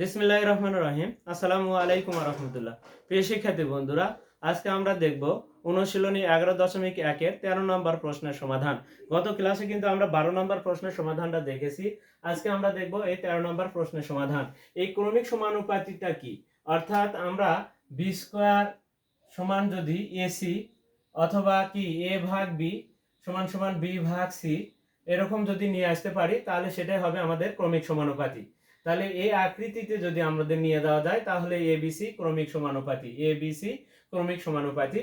বিসমিল্লাহির রহমানির রহিম আসসালামু আলাইকুম রহমতুল্লাহ। প্রিয় শিক্ষার্থী বন্ধুরা, আজকে আমরা দেখব অনুশীলনী এগারো দশমিক একের তেরো নম্বর প্রশ্নের সমাধান। গত ক্লাসে কিন্তু আমরা বারো নম্বর প্রশ্নের সমাধানটা দেখেছি। আজকে আমরা দেখব এই তেরো নম্বর প্রশ্নের সমাধান। এই ক্রমিক সমানুপাতিটা কি? অর্থাৎ আমরা বি স্কোয়ার সমান যদি এসি অথবা কি এ ভাগ বি সমান সমান বি ভাগ সি এরকম যদি নিয়ে আসতে পারি, তাহলে সেটাই হবে আমাদের ক্রমিক সমানুপাতি তাহলে এই আকৃতিতে যদি আমাদের নিয়ে দেওয়া যায়, তাহলে এবিসি ক্রমিক সমানুপাতি। এবিসি ক্রমিক সমানুপাতি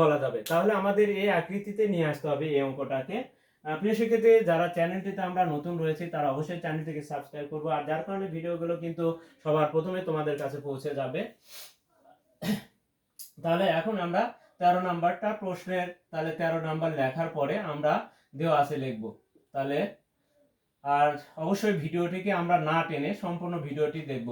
বলা যাবে। তাহলে আমাদের এই আকৃতিতে নিয়ে আসতে হবে এই অঙ্কটাকে। প্রিয় শিক্ষার্থী যারা চ্যানেলটিতে আমরা নতুন রয়েছি, তারা অবশ্যই চ্যানেলটিকে সাবস্ক্রাইব করব। আর যার কারণে ভিডিওগুলো কিন্তু সবার প্রথমে তোমাদের কাছে পৌঁছে যাবে। তাহলে এখন আমরা তেরো নাম্বারটা প্রশ্নের, তাহলে তেরো নাম্বার লেখার পরে আমরা দেওয়া আছে লিখব। তাহলে আর অবশ্যই ভিডিওটিকে আমরা না টেনে সম্পূর্ণ ভিডিওটি দেখব।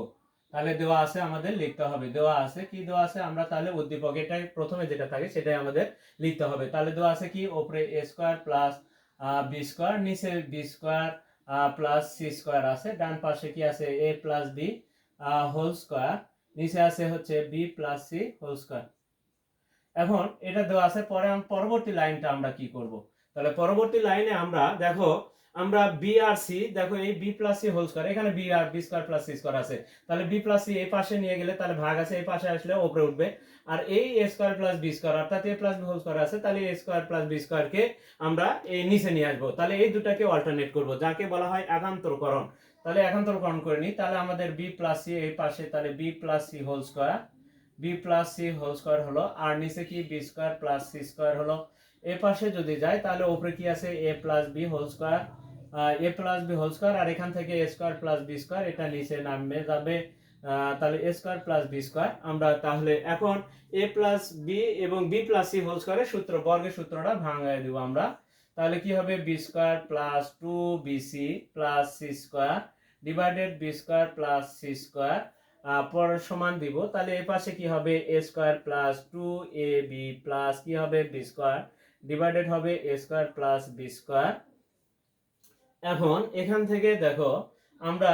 তাহলে দেওয়া আছে আমাদের লিখতে হবে। দেওয়া আছে কি? দেওয়া আছে আমরা তাহলে উদ্দীপক এটাই প্রথমে যেটা থাকে সেটাই আমাদের লিখতে হবে। তাহলে দেওয়া আছে কি? ওপরে A square plus B square নিচে B square plus C square আছে। ডান পাশে কি আছে? A plus B whole square নিচে আছে হচ্ছে B plus C whole square এখন এটা দেওয়া আছে, পরে পরবর্তী লাইনটা আমরা কি করব? তাহলে পরবর্তী লাইনে আমরা দেখো আমরা বি আর সি দেখো এই B plus C whole square এখানে বি আর B square plus C square আছে। তাহলে বি প্লাস সি এই পাশে নিয়ে গেলে তাহলে ভাগ আছে, এই পাশে আসলে উপরে উঠবে। আর এই A square plus B square অর্থাৎ A plus B whole square আছে, তাহলে এ স্কোয়ার প্লাস বি স্কোয়ারকে আমরা এই নিচে নিয়ে আসব। তাহলে এই দুটাকে অল্টারনেট করব, যাকে বলা হয় একান্তরকরণ। তাহলে একান্তরকরণ করে নিই, তাহলে আমাদের বি প্লাস সি এই পাশে, তাহলে B plus C whole square B plus C whole square হলো, আর নিচে কি? B square plus C square হলো। এ পাশে যদি যায় তাহলে উপরে কি আছে? A plus B whole square A plus B whole square আর এখান থেকে A square plus B square এটা নিচে নামবে যাবে। তাহলে A square plus B square আমরা তাহলে এখন এ প্লাস বি এবং বি প্লাস সি হোল স্কোয়ারের সূত্র, বর্গের সূত্রটা ভাঙায় দিব আমরা। তাহলে কি হবে? B square plus two B C plus C square divided B square plus C square পর সমান দিব। তাহলে এ পাশে কি হবে? A square plus two A B plus কি হবে? বি স্কোয়ার ডিভাইডেড হবে A square plus B square এখন এখান থেকে দেখো, আমরা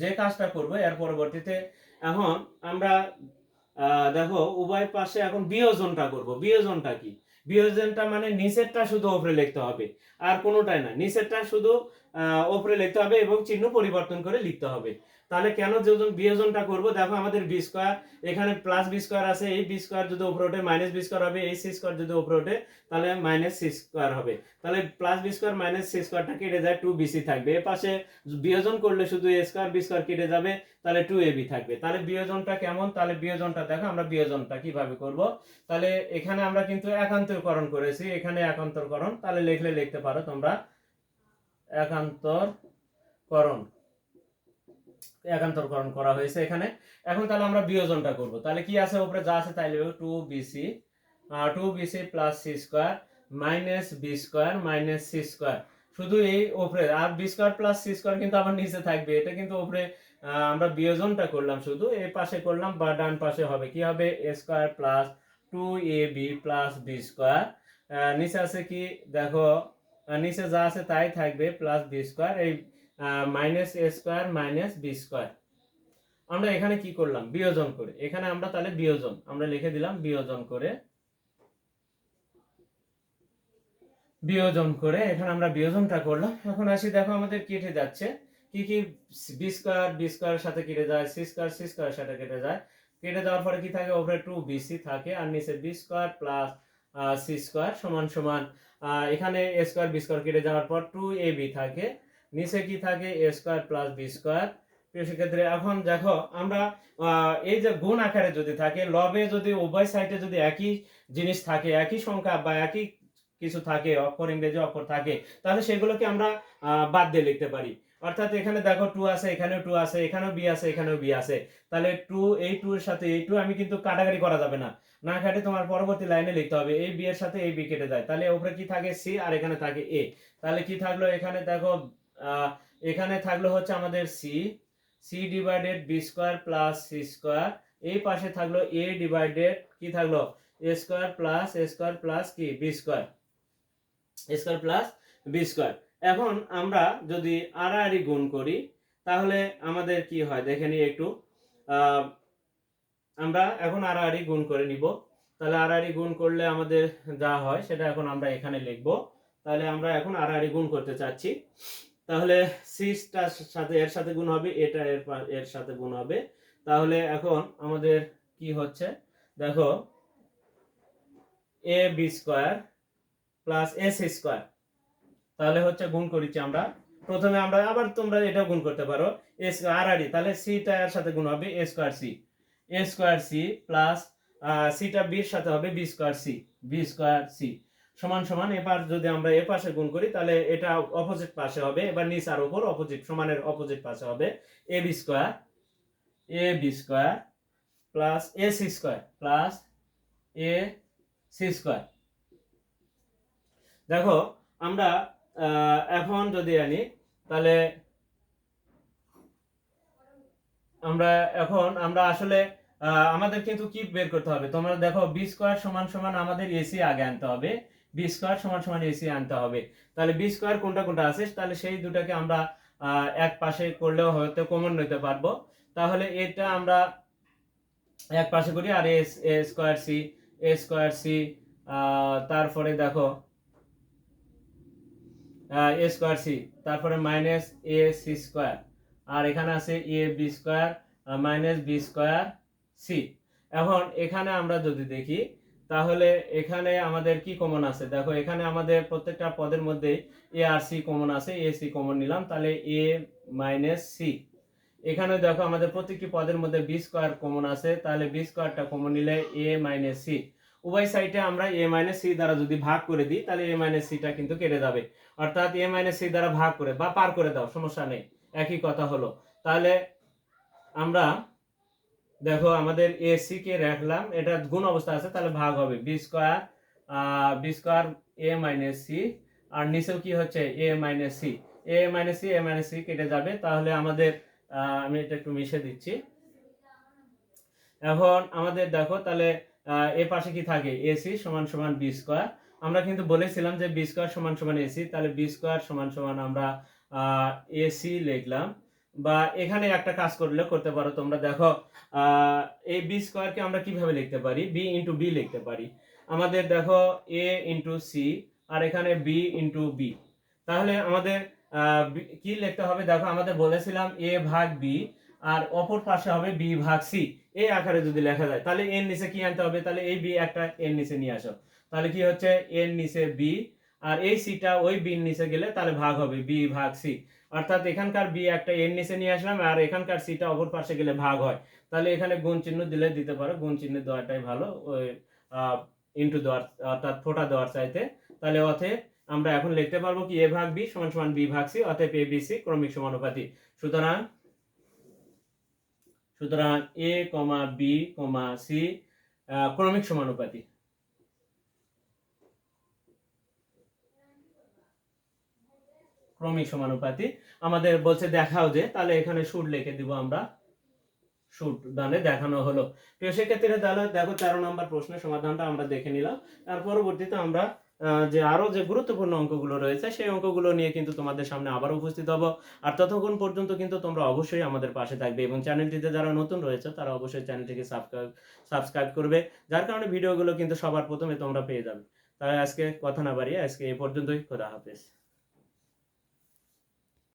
যে কাজটা করব এর পরবর্তীতে, এখন আমরা দেখো, উভয় পাশে এখন বিয়োজনটা করব। বিয়োজনটা কি? বিয়োজনটা মানে নিচেরটা শুধু ওপরে লিখতে হবে, আর কোনোটাই না। নিচেরটা শুধু ওপরে লিখতে হবে এবং চিহ্ন পরিবর্তন করে লিখতে হবে। তাহলে কেন যোজন বিয়োজনটা করব? দেখো আমাদের বি স্কোয়ার এখানে প্লাস বি স্কোয়ার আছে, এই বি স্কোয়ার যদি উপরে ওঠে মাইনাস বি স্কোয়ার হবে, এই সি স্কোয়ার যদি উপরে ওঠে, তাহলে মাইনাস সি স্কোয়ার হবে। তাহলে plus B square minus C স্কোয়ারটা কেটে যায় টু বিসি থাকবে। এ পাশে বিয়োজন করলে শুধু এ স্কোয়ার বি স্কোয়ার কেটে যাবে, তাহলে টু এ বি থাকবে। তাহলে বিয়োজনটা কেমন? তাহলে বিয়োজনটা দেখো, আমরা বিয়োজনটা কীভাবে করব? তাহলে এখানে আমরা কিন্তু একান্তরকরণ করেছি, এখানে একান্তরকরণ, তাহলে লিখলে লিখতে পারো তোমরা, একান্তরকরণ। একান্তরকরণ করা হয়েছে এখানে। এখন তাহলে আমরা বিয়োজনটা করব। তাহলে কি আছে উপরে? যা আছে তাই two BC two BC plus C square minus B square minus C square শুধু এই উপরে আর B square plus C square কিন্তু আবার নিচে থাকবে। এটা কিন্তু আহ, আমরা বিয়োজনটা করলাম শুধু। এই পাশে করলাম বা ডান পাশে হবে। কি হবে? A square plus two A B plus B square নিচে আছে কি? দেখো নিচে যা আছে তাই থাকবে প্লাস বি স্কোয়ার এই minus A square minus B square আমরা এখানে কি করলাম? বিয়োজন করে। এখানে আমরা তাহলে বিয়োজন। আমরা লিখে দিলাম বিয়োজন করে। বিয়োজন করে। এখানে আমরা বিয়োজনটা করলাম। এখন আসি, দেখো আমাদের কেটে যাচ্ছে। কি কি? বি স্কোয়ার বি স্কোয়ারের সাথে কেটে যায়। সি স্কোয়ার সি স্কোয়ারের সাথে কেটে যায়। কেটে যাওয়ার পরে কি থাকে? ওপরে টু বিসি থাকে আর নিচে B square plus C square সমান সমান। এখানে এ স্কোয়ার বি স্কোয়ার কেটে যাওয়ার পর টু এ বি থাকে। নিচে কি থাকে? A square plus B square প্রিয় শিক্ষার্থী এখন দেখো, আমরা এই যে গুণ আকারে যদি থাকে, লবে যদি উভয় সাইডে যদি একই জিনিস থাকে, একই সংখ্যা বা একই কিছু থাকে, অক্ষর ইংরেজি অক্ষর থাকে, তাহলে সেগুলোকে আমরা বাদ দিয়ে লিখতে পারি। অর্থাৎ এখানে দেখো টু আছে, এখানেও টু আছে, এখানেও বি আছে, এখানেও বি আছে। তাহলে টু এই টু এর সাথে, এই টু আমি কিন্তু কাটাকাটি করা যাবে না। না কাটে তোমার পরবর্তী লাইনে লিখতে হবে, এই বি এর সাথে এই বি কেটে যায়। তাহলে ওপরে কি থাকে? সি আর এখানে থাকে এ তাহলে কি থাকল? এখানে দেখো এখানে থাকল হচ্ছে আমাদের C C divided B square plus C square এই পাশে থাকল এ ডিভাইডেড কি থাকল? A square plus A square plus কি? B square square plus B square এখন আমরা যদি আড়াআড়ি গুণ করি, তাহলে আমাদের কি হয়? দেখে নিই একটু। আমরা এখন আড়াআড়ি গুণ করে নিব। তাহলে আড়াআড়ি গুণ করলে আমাদের যা হয়, সেটা এখন আমরা এখানে লিখব। তাহলে আমরা এখন আড়াআড়ি গুণ করতে চাচ্ছি। তাহলে সিক্সটার সাথে, এর সাথে গুণ হবে, এটা এর এর সাথে গুণ হবে। তাহলে এখন আমাদের কি হচ্ছে? দেখো A B square plus S square তাহলে হচ্ছে গুণ করেছি আমরা। প্রথমে আমরা, আবার তোমরা এটা গুণ করতে পারো। এস আর আড়ি তাহলে সিটা এর সাথে গুণ হবে A square C A square C plus সিটা বির সাথে হবে B square C B square C সমান সমান এবার যদি আমরা এ পাশে গুণ করি, তাহলে এটা অপোজিট পাশে হবে, এবার নিচ আর উপর অপোজিট সমানের অপোজিট পাশে হবে A B square A B square plus A C square plus A C square দেখো, আমরা এখন যদি আনি, তাহলে আমরা এখন, আমরা আসলে আমাদের কিন্তু কি বের করতে হবে? তোমরা দেখো বি স্কোয়ার সমান সমান আমাদের এসি আগে আনতে হবে। বি স্কোয়ার সমান সমান এসি আনতে হবে। তাহলে বি স্কোয়ার কোনটা কোনটা আছে? তাহলে সেই দুটাকে আমরা এক পাশে করলেও হয়তো কমন নিতে পারব। তাহলে এটা আমরা এক পাশে করি আর S A square C A square C তারপরে দেখো এ স্কোয়ার সি তারপরে মাইনাস এ সি স্কোয়ার আর এখানে আছে A B square minus B square C এখন এখানে আমরা যদি দেখি তাহলে এখানে আমাদের কি কমন আছে? দেখো, এখানে আমাদের প্রত্যেকটা পদের মধ্যে এ আর সি কমন আছে। এ সি কমন নিলাম, তাহলে এ মাইনাস সি এখানে দেখো, আমাদের প্রত্যেকটি পদের মধ্যে বি স্কোয়ার কমন আছে। তাহলে বি স্কোয়ারটা কমন নিলে এ মাইনাস সি উভয় সাইডে আমরা এ মাইনাস সি দ্বারা যদি ভাগ করে দিই, তাহলে এ মাইনাস সিটা কিন্তু কেটে যাবে। অর্থাৎ এ মাইনাস সি দ্বারা ভাগ করে বা পার করে দাও, সমস্যা নেই। একই কথা হলো। তাহলে আমরা দেখো, আমাদের এ সি কে রাখলাম। এটা গুণ অবস্থা আছে, তাহলে ভাগ হবে। B square B square A minus C আর নিচেও কি হচ্ছে? A minus C A minus C A minus C কেটে যাবে। তাহলে আমাদের আমি এটা একটু মিশে দিচ্ছি। এখন আমাদের দেখো, তাহলে এ পাশে কি থাকে? এসি সমান সমান বি স্কোয়ার আমরা কিন্তু বলেছিলাম যে বি স্কোয়ার সমান সমান এসি তাহলে বি স্কোয়ার সমান সমান আমরা এসি লিখলাম। বা এখানে একটা কাজ করলে করতে পারো। তোমরা দেখো এই বি স্কোয়ারকে আমরা কীভাবে লিখতে পারি? বি ইন্টু বি লিখতে পারি। আমাদের দেখো এ ইন্টু সি আর এখানে বি ইন্টু বি তাহলে আমাদের কি লিখতে হবে? দেখো, আমাদের বলেছিলাম এ ভাগ বি আর অপর পাশে হবে বি ভাগ সি এই আকারে যদি লেখা যায়, তাহলে এর নিচে কি আনতে হবে? তাহলে এই বি একটা এর নিচে নিয়ে আসো। তাহলে কি হচ্ছে? এর নিচে বি আর এই সিটা ওই বির নিচে গেলে তাহলে ভাগ হবে বি ভাগ সি অর্থাৎ এখানকার বি একটা এর নিচে নিয়ে আসলাম আর এখানকার সিটা অপর পাশে গেলে ভাগ হয়। তাহলে এখানে গুণ চিহ্ন দিলে দিতে পারো, গুণ চিহ্ন দেওয়াটাই ভালো, ওই ইন্টু দেওয়ার, অর্থাৎ ফোটা দেওয়ার চাইতে। তাহলে অতএব আমরা এখন লিখতে পারব কি এ ভাগ বি সমান সমান বি ভাগ সি অতএব এ বি সি ক্রমিক সমানুপাতি। সুতরাং সুতরাং এ কমা বি কমা সি ক্রমিক সমানুপাতি। ক্রমিক সমানুপাতি। আমাদের বলছে দেখাও যে, তাহলে এখানে সুর লিখে দিব আমরা। সুর দানে দেখানো হলো। তো সেক্ষেত্রে তাহলে দেখো তেরো নম্বর প্রশ্নের সমাধানটা আমরা দেখে নিলাম। তার পরবর্তীতে আমরা যে আরও যে গুরুত্বপূর্ণ অঙ্কগুলো রয়েছে, সেই অঙ্কগুলো নিয়ে কিন্তু তোমাদের সামনে আবার উপস্থিত হব। আর ততক্ষণ পর্যন্ত কিন্তু তোমরা অবশ্যই আমাদের পাশে থাকবে এবং চ্যানেলটিতে যারা নতুন রয়েছে, তারা অবশ্যই চ্যানেলটিকে সাবস্ক্রাইব সাবস্ক্রাইব করবে। যার কারণে ভিডিওগুলো কিন্তু সবার প্রথমে তোমরা পেয়ে যাবে। তাই আজকে কথা না বাড়িয়ে আজকে এই পর্যন্তই। খোদা হাফেজ।